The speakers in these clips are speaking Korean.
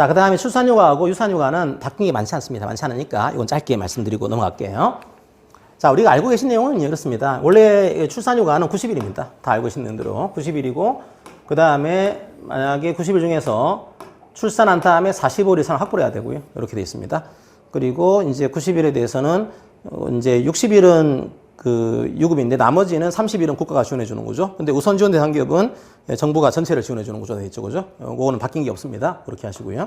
자, 그 다음에 출산휴가하고 유산휴가는 바뀐 게 많지 않습니다. 많지 않으니까 이건 짧게 말씀드리고 넘어갈게요. 자, 우리가 알고 계신 내용은 이렇습니다. 원래 출산휴가는 90일입니다. 다 알고 계신 내용대로 90일이고, 그 다음에 만약에 90일 중에서 출산한 다음에 45일 이상 확보를 해야 되고요. 이렇게 되어 있습니다. 그리고 이제 90일에 대해서는 어, 이제 60일은 그 유급인데 나머지는 30일은 국가가 지원해 주는 거죠. 근데 우선 지원 대상 기업은 정부가 전체를 지원해 주는 구조가 되어 있죠. 그죠? 어, 그거는 바뀐 게 없습니다. 그렇게 하시고요.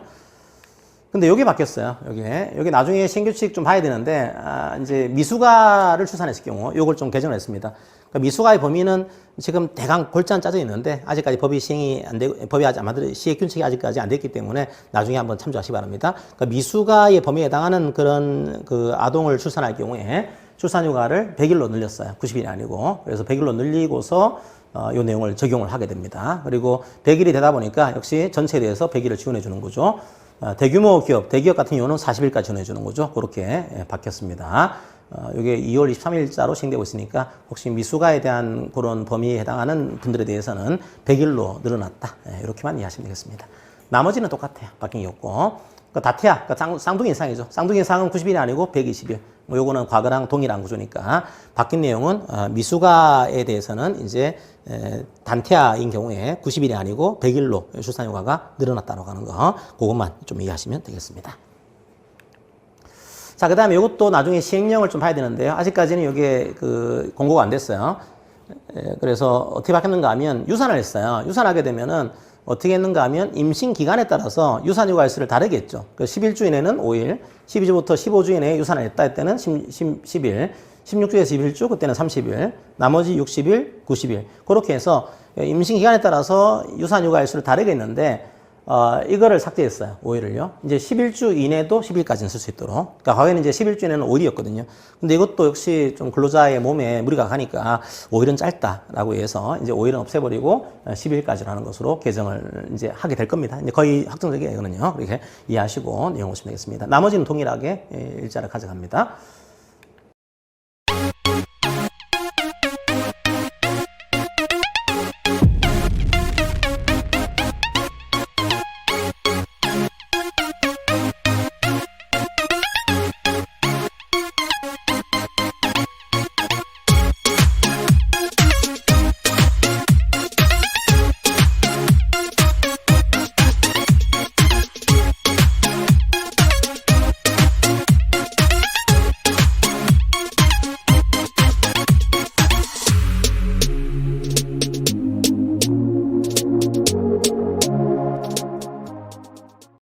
근데 여기 바뀌었어요. 여기에. 여기 나중에 신규칙 좀 봐야 되는데, 아, 이제 미수가를 출산했을 경우, 요걸 좀 개정을 했습니다. 그러니까 미수가의 범위는 지금 대강 골자는 짜져 있는데, 아직까지 법이 시행이 안 되고, 법이 아직 아마도 시행 균칙이 아직까지 안 됐기 때문에, 나중에 한번 참조하시기 바랍니다. 그러니까 미수가의 범위에 해당하는 그런 그 아동을 출산할 경우에, 출산휴가를 100일로 늘렸어요. 90일이 아니고. 그래서 100일로 늘리고서 어, 이 내용을 적용을 하게 됩니다. 그리고 100일이 되다 보니까 역시 전체에 대해서 100일을 지원해 주는 거죠. 어, 대규모 기업, 대기업 같은 경우는 40일까지 지원해 주는 거죠. 그렇게 예, 바뀌었습니다. 어, 이게 2월 23일자로 시행되고 있으니까 혹시 미수가에 대한 그런 범위에 해당하는 분들에 대해서는 100일로 늘어났다. 예, 이렇게만 이해하시면 되겠습니다. 나머지는 똑같아요. 바뀐 게 없고. 그 다태아, 그 쌍, 쌍둥이 이상이죠. 쌍둥이 이상은 90일이 아니고 120일. 뭐 요거는 과거랑 동일한 구조니까 바뀐 내용은 어, 미수가에 대해서는 이제 에, 단태아인 경우에 90일이 아니고 100일로 출산휴가가 늘어났다고 하는 거 그것만 좀 이해하시면 되겠습니다. 자, 그 다음에 이것도 나중에 시행령을 좀 봐야 되는데요. 아직까지는 이게 그 공고가 안 됐어요. 에, 그래서 어떻게 바뀌었는가 하면 유산을 했어요. 유산하게 되면은 어떻게 했는가 하면 임신 기간에 따라서 유산 휴가 일수를 다르게 했죠. 그 11주 이내는 5일, 12주부터 15주 이내에 유산을 했다 할 때는 10, 10, 일 16주에서 21주 그때는 30일, 나머지 60일, 90일 그렇게 해서 임신 기간에 따라서 유산 휴가 일수를 다르게 했는데 어, 이거를 삭제했어요. 5일을요. 이제 11주 이내도 10일까지는 쓸 수 있도록. 그러니까 과거에는 이제 11주 이내는 5일이었거든요. 근데 이것도 역시 좀 근로자의 몸에 무리가 가니까 5일은 짧다라고 해서 이제 5일은 없애버리고 10일까지로 하는 것으로 개정을 이제 하게 될 겁니다. 이제 거의 확정적이에요. 이거는요. 이렇게 이해하시고 내용 보시면 되겠습니다. 나머지는 동일하게 예, 일자를 가져갑니다.